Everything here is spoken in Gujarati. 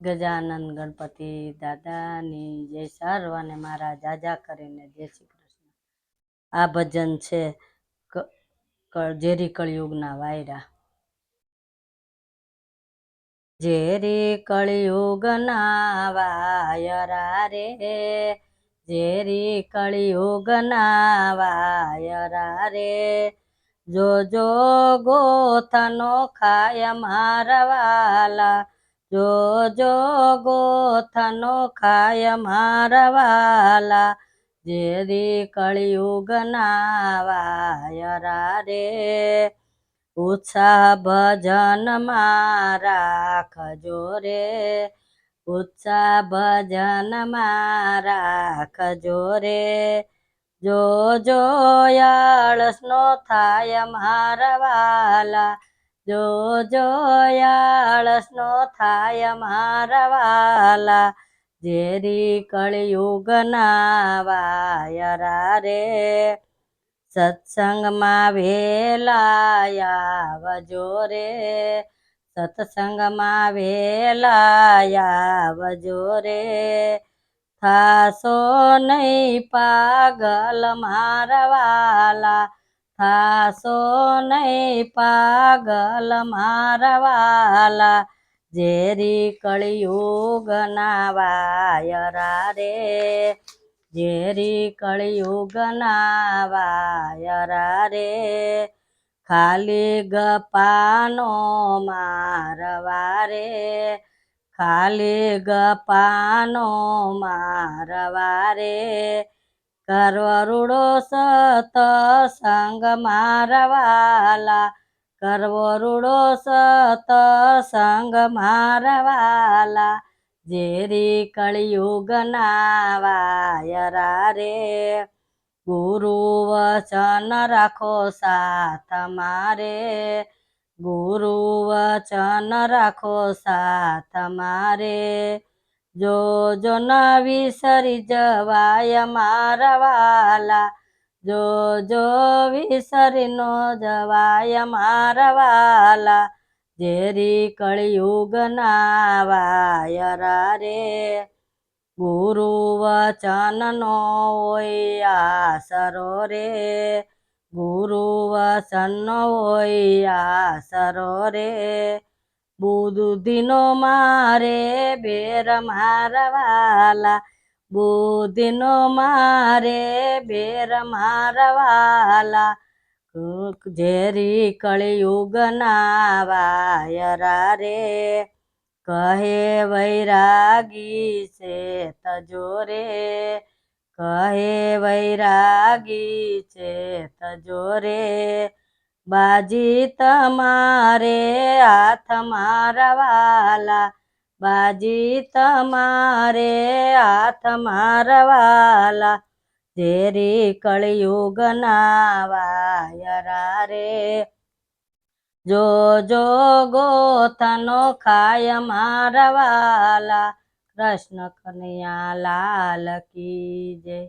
ગજાનંદ ગણપતિ દાદાની જય સર્વને મારા જાજા કરીને જય શ્રી કૃષ્ણ. આ ભજન છે ઝેરી કળિયુગના વાયરા. ઝેરી કળિયુગના વાયરા રે, ઝેરી કળિયુગના વાયરા રે. જો જો ગોથનો ખાય મારા જો જો ગોથનો ખાય મારા વાલા જેરી કળિયુગના વાયરા રે ઉત્સાહ ભજન રાખજો રે ઉત્સાહ ભજન રાખજો રે જો જો યાળસનો થાય મારા વાલા જો જો યાળસનો થાય મારા વાલા, ઝેરી કળિયુગના વાયરા રે સત્સંગમાં વેલાયા રે. સત્સંગમાં વેલાયા રે. થાસો નહીં પાગલ મારા થાસો નહીં પાગલ મારવાલા ઝેરી કળિયુગના વાયરા રે ઝેરી કળિયુગના વાયરા રે ખાલી ગપાનો મારવા રે ખાલી ગપાનો મારવા રે કરવરુડો સતસંગ મારવાલા કરવરુડો સતસંગ મારવાલા ઝેરી કળિયુગના વાયરા રે ગુરુ વચન રાખો સાથ મારે. ગુરુ વચન રાખો સાથ મારે. જો ન વિસરી જવાય મારા વાલા, જો વિસરી નો જવાય મારા વાલા, ઝેરી કળિયુગના વાયરા રે ગુરુ વચન નો હોય આસરો રે, ગુરુ વચન નો હોય આસરો રે. બુદ્ધિનો મારે બેર મારવાલા. બુદ્ધિનો મારે બેર મારવાલા. ઝેરી કળિયુગના વાયરા રે કહે વૈરાગી છે તજોરે કહે વૈરાગી છે તજોરે બાજી તમારે હાથ મારવાલા, બાજી તમારે હાથ મારવાલા, ઝેરી કળિયુગના વાયરા રે જો જો ગોથનો ખાય મારવાલા, કૃષ્ણ કનૈયા લાલ કી જય.